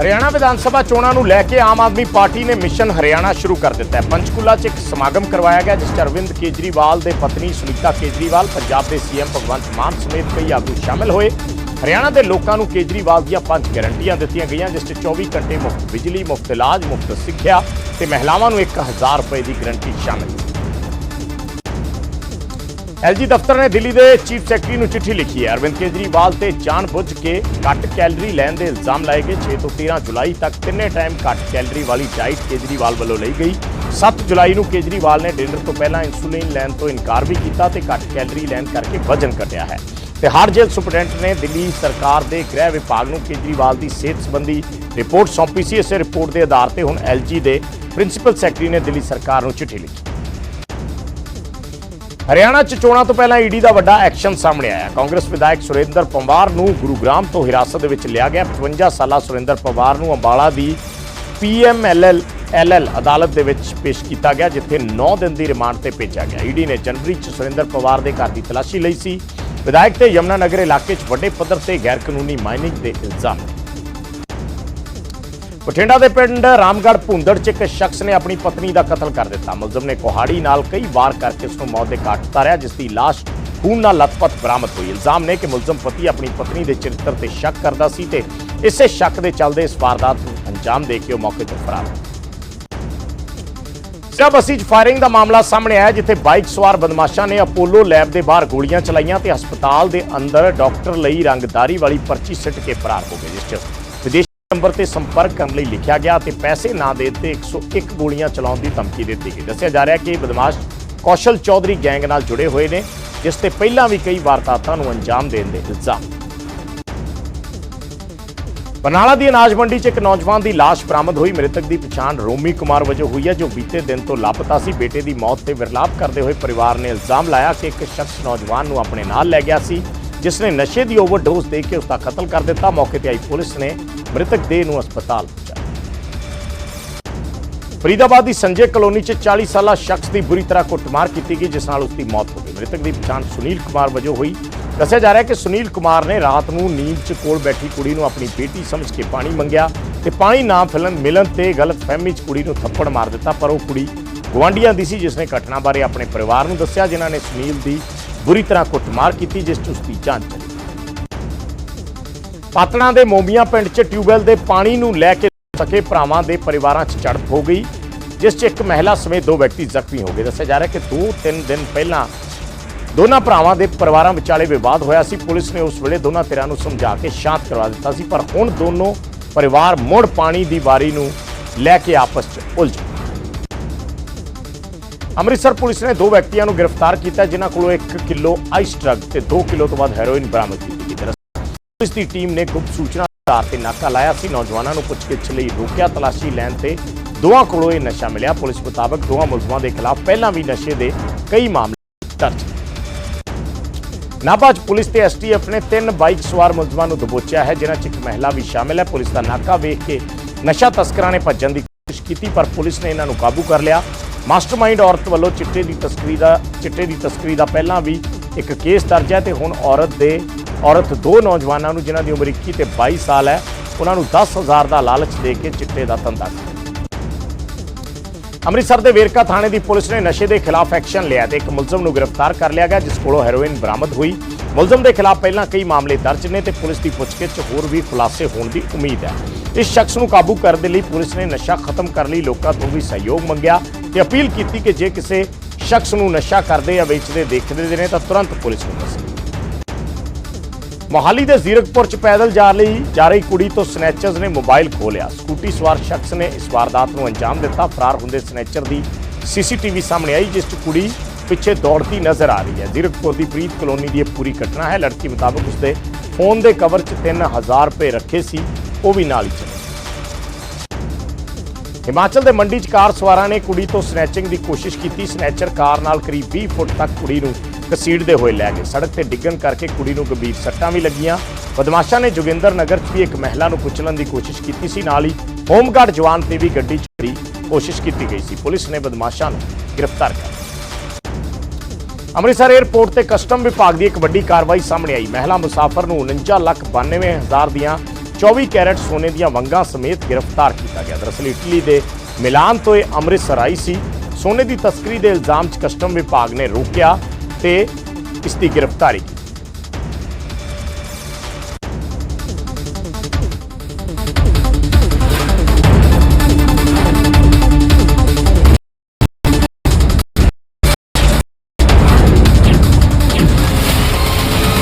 ਹਰਿਆਣਾ ਵਿਧਾਨ ਸਭਾ ਚੋਣਾਂ ਨੂੰ ਲੈ ਕੇ ਆਮ ਆਦਮੀ ਪਾਰਟੀ ਨੇ ਮਿਸ਼ਨ ਹਰਿਆਣਾ ਸ਼ੁਰੂ ਕਰ ਦਿੱਤਾ ਹੈ। ਪੰਚਕੂਲਾ 'ਚ ਇੱਕ ਸਮਾਗਮ ਕਰਵਾਇਆ ਗਿਆ, ਜਿਸ 'ਚ ਅਰਵਿੰਦ ਕੇਜਰੀਵਾਲ ਦੇ ਪਤਨੀ ਸੁਨੀਤਾ ਕੇਜਰੀਵਾਲ, ਪੰਜਾਬ ਦੇ ਸੀਐਮ ਭਗਵੰਤ ਮਾਨ ਸਮੇਤ ਕਈ ਆਗੂ ਸ਼ਾਮਲ ਹੋਏ। ਹਰਿਆਣਾ ਦੇ ਲੋਕਾਂ ਨੂੰ ਕੇਜਰੀਵਾਲ ਦੀਆਂ ਪੰਜ ਗਾਰੰਟੀਆਂ ਦਿੱਤੀਆਂ ਗਈਆਂ, ਜਿਸ 'ਚ 24 ਘੰਟੇ ਮੁਫਤ ਬਿਜਲੀ, ਮੁਫਤ ਇਲਾਜ, ਮੁਫਤ ਸਿੱਖਿਆ ਤੇ ਮਹਿਲਾਵਾਂ ਨੂੰ 1000 ਰੁਪਏ ਦੀ ਗਾਰੰਟੀ ਸ਼ਾਮਲ। ਹੈ ਐਲਜੀ ਦਫ਼ਤਰ ਨੇ ਦਿੱਲੀ ਦੇ ਚੀਫ ਸੈਕਟਰੀ ਨੂੰ ਚਿੱਠੀ ਲਿਖੀ ਹੈ। ਅਰਵਿੰਦ ਕੇਜਰੀਵਾਲ ਤੇ ਜਾਣਬੁੱਝ ਕੇ ਘੱਟ ਕੈਲਰੀ ਲੈਣ ਦੇ ਇਲਜ਼ਾਮ ਲਾਏ ਗਏ। 6 ਤੋਂ 13 ਜੁਲਾਈ ਤੱਕ ਤਿੰਨੇ ਟਾਈਮ ਘੱਟ ਕੈਲਰੀ ਵਾਲੀ ਡਾਈਟ ਕੇਜਰੀਵਾਲ ਵੱਲੋਂ ਲਈ ਗਈ। 7 ਜੁਲਾਈ ਨੂੰ ਕੇਜਰੀਵਾਲ ਨੇ ਡਿਨਰ ਤੋਂ ਪਹਿਲਾਂ ਇਨਸੂਲਿਨ ਲੈਣ ਤੋਂ ਇਨਕਾਰ ਵੀ ਕੀਤਾ ਤੇ ਘੱਟ ਕੈਲਰੀ ਲੈਣ ਕਰਕੇ ਵਜ਼ਨ ਘਟਿਆ ਹੈ। ਤੇ ਜੇਲ੍ਹ ਸੁਪਰਡੈਂਟ ਨੇ ਦਿੱਲੀ ਸਰਕਾਰ ਦੇ ਗ੍ਰਹਿ ਵਿਭਾਗ ਨੂੰ ਕੇਜਰੀਵਾਲ ਦੀ ਸਿਹਤ ਸੰਬੰਧੀ ਰਿਪੋਰਟ ਸੌਂਪੀ ਸੀ। ਇਸੇ ਰਿਪੋਰਟ ਦੇ ਆਧਾਰ ਤੇ ਹੁਣ ਐਲਜੀ ਦੇ ਪ੍ਰਿੰਸੀਪਲ ਸੈਕਟਰੀ ਨੇ ਦਿੱਲੀ ਸਰਕਾਰ ਨੂੰ ਚਿੱਠੀ ਲਿਖੀ। ਹਰਿਆਣਾ 'ਚ ਚੋਣਾਂ ਤੋਂ ਪਹਿਲਾਂ ਈਡੀ ਦਾ ਵੱਡਾ ਐਕਸ਼ਨ ਸਾਹਮਣੇ ਆਇਆ। ਕਾਂਗਰਸ ਵਿਧਾਇਕ ਸੁਰਿੰਦਰ ਪਵਾਰ ਨੂੰ ਗੁਰੂਗ੍ਰਾਮ ਤੋਂ ਹਿਰਾਸਤ ਦੇ ਵਿੱਚ ਲਿਆ ਗਿਆ। 55 ਸਾਲਾ ਸੁਰਿੰਦਰ ਪਵਾਰ ਨੂੰ ਅੰਬਾਲਾ ਦੀ ਪੀਐਮਐਲਐਲ ਐਲਐਲ ਅਦਾਲਤ ਦੇ ਵਿੱਚ ਪੇਸ਼ ਕੀਤਾ ਗਿਆ, ਜਿੱਥੇ 9 ਦਿਨ ਦੀ ਰਿਮਾਂਡ ਤੇ ਭੇਜਿਆ ਗਿਆ। ਈਡੀ ਨੇ ਜਨਵਰੀ 'ਚ ਸੁਰਿੰਦਰ ਪਵਾਰ ਦੇ ਘਰ ਦੀ ਤਲਾਸ਼ੀ ਲਈ ਸੀ। ਵਿਧਾਇਕ ਤੇ ਯਮਨਾ ਨਗਰ ਇਲਾਕੇ 'ਚ ਵੱਡੇ ਪੱਧਰ ਤੇ ਗੈਰ ਕਾਨੂੰਨੀ ਮਾਈਨਿੰਗ ਦੇ ਇਲਜ਼ਾਮ ਬਠਿੰਡਾ ਦੇ ਪਿੰਡ ਰਾਮਗੜ੍ਹ ਭੁੰਦੜ 'ਚ ਇੱਕ ਸ਼ਖਸ ਨੇ ਆਪਣੀ ਪਤਨੀ ਦਾ ਕਤਲ ਕਰ ਦਿੱਤਾ। ਮੁਲਜ਼ਮ ਨੇ ਕੁਹਾੜੀ ਨਾਲ ਕਈ ਵਾਰ ਕਰਕੇ ਉਸ ਨੂੰ ਮੌਤ ਦੇ ਘਾਟ ਉਤਾਰਿਆ, ਜਿਸ ਦੀ ਲਾਸ਼ ਖੂਨ ਨਾਲ ਲਥਪਥ ਬਰਾਮਦ ਹੋਈ। ਇਲਜ਼ਾਮ ਨੇ ਕਿ ਮੁਲਜ਼ਮ ਪਤੀ ਆਪਣੀ ਪਤਨੀ ਦੇ ਚਰਿੱਤਰ ਤੇ ਸ਼ੱਕ ਕਰਦਾ ਸੀ ਤੇ ਇਸੇ ਸ਼ੱਕ ਦੇ ਚੱਲਦੇ ਇਸ ਵਾਰਦਾਤ ਨੂੰ ਅੰਜਾਮ ਦੇ ਕੇ ਉਹ ਮੌਕੇ ਤੋਂ ਫਰਾਰ ਹੋ ਸਿਆ ਬਸੀ 'ਚ ਫਾਇਰਿੰਗ ਦਾ ਮਾਮਲਾ ਸਾਹਮਣੇ ਆਇਆ, ਜਿੱਥੇ ਬਾਈਕ ਸਵਾਰ ਬਦਮਾਸ਼ਾਂ ਨੇ ਅਪੋਲੋ ਲੈਬ ਦੇ ਬਾਹਰ ਗੋਲੀਆਂ ਚਲਾਈਆਂ ਤੇ ਹਸਪਤਾਲ ਦੇ ਅੰਦਰ ਡਾਕਟਰ ਲਈ ਰੰਗਦਾਰੀ ਵਾਲੀ ਪਰਚੀ ਸਿੱਟ ਕੇ ਫਰਾਰ ਹੋ ਗਏ, ਜਿਸ 'ਚ ਨੰਬਰ ਤੇ ਸੰਪਰਕ ਕਰਨ ਲਈ ਲਿਖਿਆ ਗਿਆ ਤੇ ਪੈਸੇ ਨਾ ਦੇ ਤੇ 101 ਗੋਲੀਆਂ ਚਲਾਉਣ ਦੀ ਧਮਕੀ ਦਿੱਤੀ ਗਈ। ਦੱਸਿਆ ਜਾ ਰਿਹਾ ਕਿ ਇਹ ਬਦਮਾਸ਼ ਕੌਸ਼ਲ ਚੌਧਰੀ ਗੈਂਗ ਨਾਲ ਜੁੜੇ ਹੋਏ ਨੇ, ਜਿਸ ਤੇ ਪਹਿਲਾਂ ਵੀ ਕਈ ਵਾਰਦਾਤਾਂ ਨੂੰ ਅੰਜਾਮ ਦੇਣ ਦੇ ਇਲਜ਼ਾਮ। ਬਰਨਾਲਾ ਦੀ ਅਨਾਜ ਮੰਡੀ 'ਚ ਇੱਕ ਨੌਜਵਾਨ ਦੀ ਲਾਸ਼ ਬਰਾਮਦ ਹੋਈ। ਮ੍ਰਿਤਕ ਦੀ ਪਛਾਣ ਰੋਮੀ ਕੁਮਾਰ ਵਜੋਂ ਹੋਈ ਹੈ, ਜੋ ਬੀਤੇ ਦਿਨ ਤੋਂ ਲਾਪਤਾ ਸੀ। ਬੇਟੇ ਦੀ ਮੌਤ ਤੇ ਵਿਰਲਾਪ ਕਰਦੇ ਹੋਏ ਪਰਿਵਾਰ ਨੇ ਇਲਜ਼ਾਮ ਲਾਇਆ ਕਿ ਇੱਕ ਸ਼ਖਸ ਨੌਜਵਾਨ ਨੂੰ ਆਪਣੇ ਨਾਲ ਲੈ ਗਿਆ ਸੀ। ਜਿਸ ਨੇ ਨਸ਼ੇ ਦੀ ਓਵਰਡੋਜ਼ ਦੇ ਕੇ ਉਸ ਦਾ ਕਤਲ ਕਰ ਦਿੱਤਾ, ਮੌਕੇ ਤੇ ਆਈ ਪੁਲਿਸ ਨੇ ਮ੍ਰਿਤਕ ਦੇਹ ਨੂੰ ਹਸਪਤਾਲ ਪਹੁੰਚਾਇਆ। ਫਰੀਦਾਬਾਦ ਦੀ ਸੰਜੇ ਕਲੋਨੀ 'ਚ 40 ਸਾਲਾ ਸ਼ਖਸ ਦੀ ਬੁਰੀ ਤਰ੍ਹਾਂ ਕੁੱਟਮਾਰ ਕੀਤੀ ਗਈ, ਜਿਸ ਨਾਲ ਉਸ ਦੀ ਮੌਤ ਹੋ ਗਈ। ਮ੍ਰਿਤਕ ਦੀ ਪਛਾਣ ਸੁਨੀਲ ਕੁਮਾਰ ਵਜੋਂ ਹੋਈ। ਦੱਸਿਆ ਜਾ ਰਿਹਾ ਹੈ ਕਿ ਸੁਨੀਲ ਕੁਮਾਰ ਨੇ ਰਾਤ ਨੂੰ ਨੀਂਦ 'ਚ ਕੋਲ ਬੈਠੀ ਕੁੜੀ ਨੂੰ ਆਪਣੀ ਬੇਟੀ ਸਮਝ ਕੇ ਪਾਣੀ ਮੰਗਿਆ ਤੇ ਪਾਣੀ ਨਾ ਫਿਲਨ ਮਿਲਣ ਤੇ ਗਲਤ ਫਹਿਮੀ 'ਚ ਕੁੜੀ ਨੂੰ ਥੱਪੜ ਮਾਰ ਦਿੱਤਾ, ਪਰ ਉਹ ਕੁੜੀ ਗਵਾਂਡੀਆਂ ਦੀ ਸੀ, ਜਿਸ ਨੇ ਘਟਨਾ ਬਾਰੇ ਆਪਣੇ ਪਰਿਵਾਰ ਨੂੰ ਦੱਸਿਆ, ਜਿਨ੍ਹਾਂ ਨੇ ਸੁਨੀਲ ਦੀ ਬੁਰੀ ਤਰ੍ਹਾਂ ਕੁੱਟਮਾਰ ਕੀਤੀ ਜਿਸ 'ਚ ਉਸ ਦੀ ਜਾਨ ਚਲੀ ਪਾਤੜਾਂ ਦੇ ਮੋਮੀਆਂ ਪਿੰਡ 'ਚ ਟਿਊਬਵੈਲ ਦੇ ਪਾਣੀ ਨੂੰ ਲੈ ਕੇ ਸਕੇ ਭਰਾਵਾਂ ਦੇ ਪਰਿਵਾਰਾਂ 'ਚ ਝੜਪ ਹੋ ਗਈ, ਜਿਸ 'ਚ ਇੱਕ ਮਹਿਲਾ ਸਮੇਤ ਦੋ ਵਿਅਕਤੀ ਜ਼ਖਮੀ ਹੋ ਗਏ। ਦੱਸਿਆ ਜਾ ਰਿਹਾ ਕਿ 2-3 ਦਿਨ ਪਹਿਲਾਂ ਦੋਨਾਂ ਭਰਾਵਾਂ ਦੇ ਪਰਿਵਾਰਾਂ ਵਿਚਾਲੇ ਵਿਵਾਦ ਹੋਇਆ ਸੀ। ਪੁਲਿਸ ਨੇ ਉਸ ਵੇਲੇ ਦੋਨਾਂ ਧਿਰਾਂ ਨੂੰ ਸਮਝਾ ਕੇ ਸ਼ਾਂਤ ਕਰਵਾ ਦਿੱਤਾ ਸੀ, ਪਰ ਹੁਣ ਦੋਨੋਂ ਪਰਿਵਾਰ ਮੁੜ ਪਾਣੀ ਦੀ ਵਾਰੀ ਨੂੰ ਲੈ ਕੇ ਆਪਸ 'ਚ ਉਲਝ ਅੰਮ੍ਰਿਤਸਰ ਪੁਲਿਸ ਨੇ ਦੋ ਵਿਅਕਤੀਆਂ ਨੂੰ ਗ੍ਰਿਫਤਾਰ ਕੀਤਾ, ਜਿਨ੍ਹਾਂ ਕੋਲੋਂ 1 ਕਿਲੋ ਆਈਸ ਡਰੱਗ ਤੇ 2 ਕਿਲੋ ਤੋਂ ਵੱਧ ਹੈਰੋਇਨ ਬਰਾਮਦ ਕੀਤੀ ਗਈ। ਪੁਲਿਸ ਦੀ ਟੀਮ ਨੇ ਗੁਪਤ ਸੂਚਨਾ ਆਧਾਰ ਤੇ ਨਾਕਾ ਲਾਇਆ ਸੀ। ਨੌਜਵਾਨਾਂ ਨੂੰ ਪੁੱਛਗਿੱਛ ਲਈ ਰੋਕਿਆ, ਤਲਾਸ਼ੀ ਲੈਣ ਤੇ ਦੋਵਾਂ ਕੋਲੋਂ ਇਹ ਨਸ਼ਾ ਮਿਲਿਆ। ਪੁਲਿਸ ਮੁਤਾਬਕ, ਦੋਵਾਂ ਮੁਲਜ਼ਮਾਂ ਦੇ ਖਿਲਾਫ ਪਹਿਲਾਂ ਵੀ ਨਸ਼ੇ ਦੇ ਕਈ ਮਾਮਲੇ ਦਰਜ ਨੇ। ਨਾਭਾ 'ਚ ਪੁਲਿਸ ਤੇ ਐਸਟੀਐਫ ਨੇ ਤਿੰਨ ਬਾਈਕ ਸਵਾਰ ਮੁਲਜ਼ਮਾਂ ਨੂੰ ਦਬੋਚਿਆ ਹੈ, ਜਿਨ੍ਹਾਂ 'ਚ ਇੱਕ ਮਹਿਲਾ ਵੀ ਸ਼ਾਮਿਲ ਹੈ। ਪੁਲਿਸ ਦਾ ਨਾਕਾ ਵੇਖ ਕੇ ਨਸ਼ਾ ਤਸਕਰਾਂ ਨੇ ਭੱਜਣ ਦੀ ਕੋਸ਼ਿਸ਼ ਕੀਤੀ, ਪਰ ਪੁਲਿਸ ਨੇ ਇਹਨਾਂ ਨੂੰ ਕਾਬੂ ਕਰ ਲਿਆ। ਮਾਸਟਰਮਾਈਂਡ ਔਰਤ ਵੱਲੋਂ ਚਿੱਟੇ ਦੀ ਤਸਕਰੀ ਦਾ, ਚਿੱਟੇ ਦੀ ਤਸਕਰੀ ਦਾ ਪਹਿਲਾਂ ਵੀ ਇੱਕ ਕੇਸ ਦਰਜ ਹੈ ਤੇ ਹੁਣ ਔਰਤ ਦੇ, ਔਰਤ ਦੋ ਨੌਜਵਾਨਾਂ ਨੂੰ ਜਿਨ੍ਹਾਂ ਦੀ ਉਮਰ 21 ਤੇ 22 ਸਾਲ ਹੈ, ਉਹਨਾਂ ਨੂੰ 10000 ਦਾ ਲਾਲਚ ਦੇ ਕੇ ਚਿੱਟੇ ਦਾ ਧੰਦਾ ਅੰਮ੍ਰਿਤਸਰ ਦੇ ਵੇਰਕਾ ਥਾਣੇ ਦੀ ਪੁਲਿਸ ਨੇ ਨਸ਼ੇ ਦੇ ਖਿਲਾਫ ਐਕਸ਼ਨ ਲਿਆ ਤੇ ਇੱਕ ਮੁਲਜ਼ਮ ਨੂੰ ਗ੍ਰਿਫਤਾਰ ਕਰ ਲਿਆ ਗਿਆ, ਜਿਸ ਕੋਲੋਂ ਹੈਰੋਇਨ ਬਰਾਮਦ ਹੋਈ। ਮੁਲਜ਼ਮ ਦੇ ਖਿਲਾਫ ਪਹਿਲਾਂ ਕਈ ਮਾਮਲੇ ਦਰਜ ਨੇ ਤੇ ਪੁਲਿਸ ਦੀ ਪੁੱਛਗਿੱਛ ਹੋਰ ਵੀ ਖੁਲਾਸੇ ਹੋਣ ਦੀ ਉਮੀਦ ਹੈ। ਇਸ ਸ਼ਖਸ ਨੂੰ ਕਾਬੂ ਕਰਨ ਦੇ ਲਈ ਪੁਲਿਸ ਨੇ ਨਸ਼ਾ ਖਤਮ ਕਰਨ ਲਈ ਲੋਕਾਂ ਤੋਂ ਵੀ ਸਹਿਯੋਗ ਮੰਗਿਆ। ਤੇ ਅਪੀਲ ਕੀਤੀ ਕਿ ਜੇ ਕਿਸੇ ਸ਼ਖਸ ਨੂੰ ਨਸ਼ਾ ਕਰਦੇ ਜਾਂ ਵੇਚਦੇ, ਦੇਖਦੇ ਨੇ, ਤਾਂ ਤੁਰੰਤ ਪੁਲਿਸ ਨੂੰ ਦੱਸੇ। ਮੋਹਾਲੀ ਦੇ ਜ਼ੀਰਕਪੁਰ ਚ ਪੈਦਲ ਜਾ ਲਈ ਜਾ ਰਹੀ ਕੁੜੀ ਤੋਂ ਸਨੈਚਰਸ ਨੇ ਮੋਬਾਈਲ ਖੋਲਿਆ ਸਕੂਟੀ ਸਵਾਰ ਸ਼ਖਸ ਨੇ ਇਸ ਵਾਰਦਾਤ ਨੂੰ ਅੰਜਾਮ ਦਿੱਤਾ। ਫਰਾਰ ਹੁੰਦੇ ਸਨੈਚਰ ਦੀ ਸੀਸੀਟੀਵੀ ਸਾਹਮਣੇ ਆਈ, ਜਿਸ 'ਚ ਕੁੜੀ ਪਿੱਛੇ ਦੌੜਦੀ ਨਜ਼ਰ ਆ ਰਹੀ ਹੈ। ਜ਼ੀਰਕਪੁਰ ਦੀ ਪ੍ਰੀਤ ਕਲੋਨੀ ਦੀ ਇਹ ਪੂਰੀ ਘਟਨਾ ਹੈ। ਲੜਕੀ ਮੁਤਾਬਕ ਉਸਦੇ ਫੋਨ ਦੇ ਕਵਰ 'ਚ 3000 ਰੁਪਏ ਰੱਖੇ ਸੀ। ਉਹ ਵੀ ਨਾਲ ਹੀ ਚਲੇ। ਹਿਮਾਚਲ ਦੇ ਮੰਡੀ 'ਚ ਕਾਰ ਸਵਾਰਾਂ ਨੇ ਕੁੜੀ ਤੋਂ ਸਨੈਚਿੰਗ ਦੀ ਕੋਸ਼ਿਸ਼ ਕੀਤੀ। ਸਨੈਚਰ ਕਾਰ ਨਾਲ ਕਰੀਬ 20 ਫੁੱਟ ਤੱਕ ਕੁੜੀ ਨੂੰ ਘਸੀੜਦੇ ਹੋਏ ਲੈ ਗਏ। ਸੜਕ ਤੇ ਡਿੱਗਣ ਕਰਕੇ ਕੁੜੀ ਨੂੰ ਗੰਭੀਰ ਸੱਟਾਂ ਵੀ ਲੱਗੀਆਂ। ਬਦਮਾਸ਼ਾਂ ਨੇ ਜੋਗਿੰਦਰ ਨਗਰ 'ਚ ਵੀ ਇੱਕ ਮਹਿਲਾ ਨੂੰ ਕੁਚਲਣ ਦੀ ਕੋਸ਼ਿਸ਼ ਕੀਤੀ ਸੀ। ਨਾਲ ਹੀ ਹੋਮਗਾਰਡ ਜਵਾਨ ਤੇ ਵੀ ਗੱਡੀ ਚੋਰੀ ਕੋਸ਼ਿਸ਼ ਕੀਤੀ ਗਈ ਸੀ। ਪੁਲਿਸ ਨੇ ਬਦਮਾਸ਼ਾਂ ਨੂੰ ਗ੍ਰਿਫਤਾਰ ਕਰ ਲਿਆ। ਅੰਮ੍ਰਿਤਸਰ 에ਅਰਪੋਰਟ ਤੇ ਕਸਟਮ ਵਿਭਾਗ ਦੀ ਇੱਕ ਵੱਡੀ ਕਾਰਵਾਈ ਸਾਹਮਣੇ ਆਈ। ਮਹਿਲਾ ਮੁਸਾਫਰ ਨੂੰ 49 ਲੱਖ 92 ਹਜ਼ਾਰ ਦੀਆਂ 24 ਕੈਰਟ ਸੋਨੇ ਦੀਆਂ ਵੰਗਾਂ ਸਮੇਤ ਗ੍ਰਿਫਤਾਰ ਕੀਤਾ ਗਿਆ। ਦਰਅਸਲ ਇਟਲੀ ਦੇ ਮਿਲਾਨ ਤੋਂ ਇਹ ਅੰਮ੍ਰਿਤਸਰ ਆਈ ਸੀ। ਸੋਨੇ ਦੀ ਤਸਕਰੀ ਦੇ ਇਲਜ਼ਾਮ 'ਚ ਕਸਟਮ ਵਿਭਾਗ ਨੇ ਰੋਕਿਆ ਤੇ ਇਸ ਦੀ ਗ੍ਰਿਫਤਾਰੀ